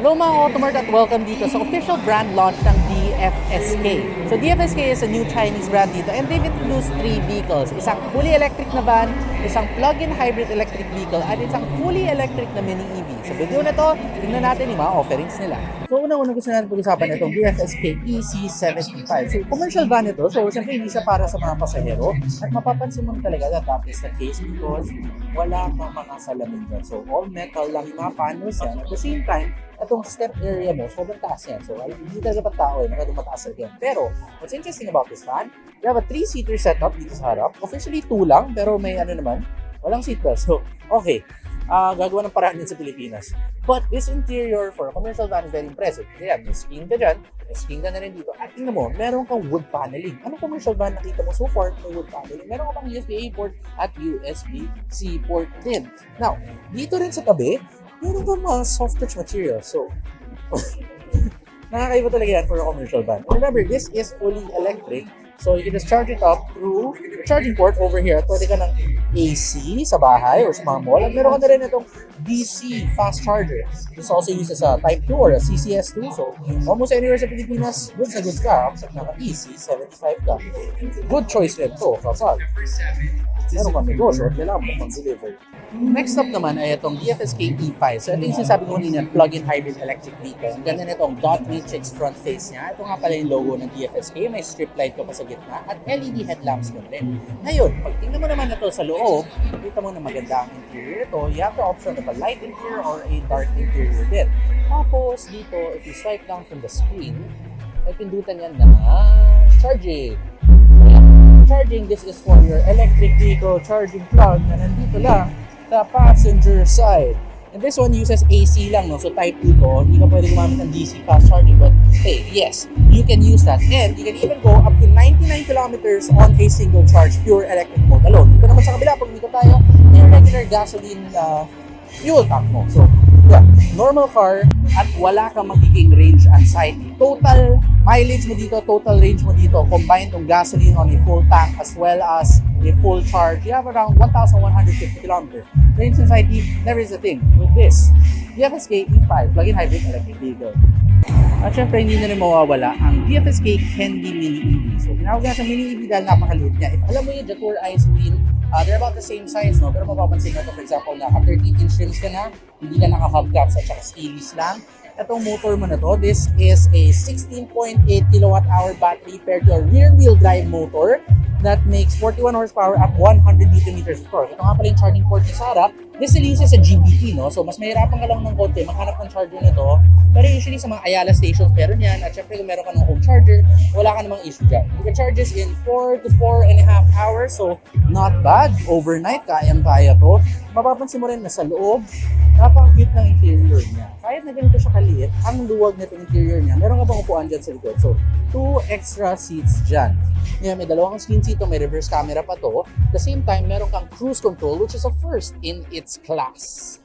Hello mga Automart at welcome dito sa official brand launch ng DFSK. So DFSK is a new Chinese brand dito and they've introduced three vehicles. Isang fully electric na van, isang plug-in hybrid electric vehicle, at isang fully electric na mini EV. Sa video na to, tingnan natin yung mga offerings nila. So una-una gusto natin pag-usapan itong DFSK EC75. So commercial van ito, so syempre hindi siya para sa mga pasahero at mapapansin mo talaga that that is the case because wala kang mga salamin dyan. So all metal lang yung mga panels yan. At the same time, itong step area mo, sobrang taas yan. So, hindi talaga pa tao eh, masyadong mataas yan. Pero, what's interesting about this van, we have a 3-seater setup dito sa harap. Officially 2 lang, pero may ano naman, walang seatbelt. So, okay. Ah, gagawa ng paraan din sa Pilipinas. But this interior for a commercial van is very impressive. Kaya, may screen ka dyan, may screen ka na rin dito. At tingnan mo, meron kang wood paneling. Anong commercial van nakita mo so far may wood paneling? Meron ka pang USB-A port at USB-C port din. Now, dito rin sa tabi, meron kang mga soft touch material. So, nakakaiba talaga yan for a commercial van. Remember, this is fully electric. So, you can just charge it up through charging port over here. Pwede ka ng AC sa bahay or sa mga mall. At meron ka na rin itong DC fast charger. This also uses a Type 2 or a CCS2. So, almost anywhere sa Pilipinas, goods na goods ka. Kapag naka-AC, 75 ka. Good choice rin to kapag meron kang negosyo at kailangan mo pang deliver. Next up naman ay itong DFSK E5. So ito yung sinasabi ko kanina, plug-in hybrid electric vehicle. Ang ganda nito, ang dot matrix front face niya. Ito nga pala yung logo ng DFSK. May strip light ko pa sa gitna at LED headlamps ko rin. Ngayon, pag tingnan mo naman ito sa loob, kita mo na maganda ang interior ito. You have the option of a light interior or a dark interior din. Tapos dito, if you swipe down from the screen, ay pindutan yan na charging. Charging, this is for your electric vehicle charging plug na nandito lang sa passenger side. And this one uses AC lang, no? So type 2 to, hindi ka pwede gumamit ng DC fast charging. But hey, yes, you can use that. And you can even go up to 99 kilometers on a single charge, pure electric mode alone. Dito naman sa kabila, pag dito tayo, may regular gasoline uh, fuel tank mo. So, yeah, normal car at wala kang magiging range anxiety. Total mileage mo dito, total range mo dito, combined yung gasoline on a full tank as well as a full charge, you have around 1,150 kilometers. Range anxiety never is a thing with this. DFSK E5 plug-in hybrid electric vehicle. At syempre, hindi na rin mawawala ang DFSK Candy Mini EV. So, tinawag nga sa Mini EV dahil napakaliit niya. If alam mo yung Jatour Ice Cream, uh, they're about the same size, no? Pero mapapansin mo to, for example, na 13-inch rims ka na, hindi ka naka-hubcaps at saka stainless lang. Itong motor mo na to, this is a 16.8 kilowatt hour battery paired to a rear-wheel drive motor that makes 41 horsepower at 100 newton meters of torque. Ito nga pala yung charging port niya sa. This uses a GBT, no? So, mas mahirapan ka lang ng konti maghanap ng charger nito. Pero usually sa mga Ayala stations, meron yan. At syempre, kung meron ka ng home charger, wala ka namang issue dyan. You can in 4 to 4 and a half hours. So, not bad. Overnight, kayang-kaya to. Mapapansin mo rin na sa loob, napaka-cute ng interior niya. Kahit na ganito siya kaliit, ang luwag nito interior niya. Meron ka pang upuan dyan sa likod. So, two extra seats dyan. Ngayon, may dalawang screen seat, may reverse camera pa to. At the same time, meron kang cruise control, which is a first in its class.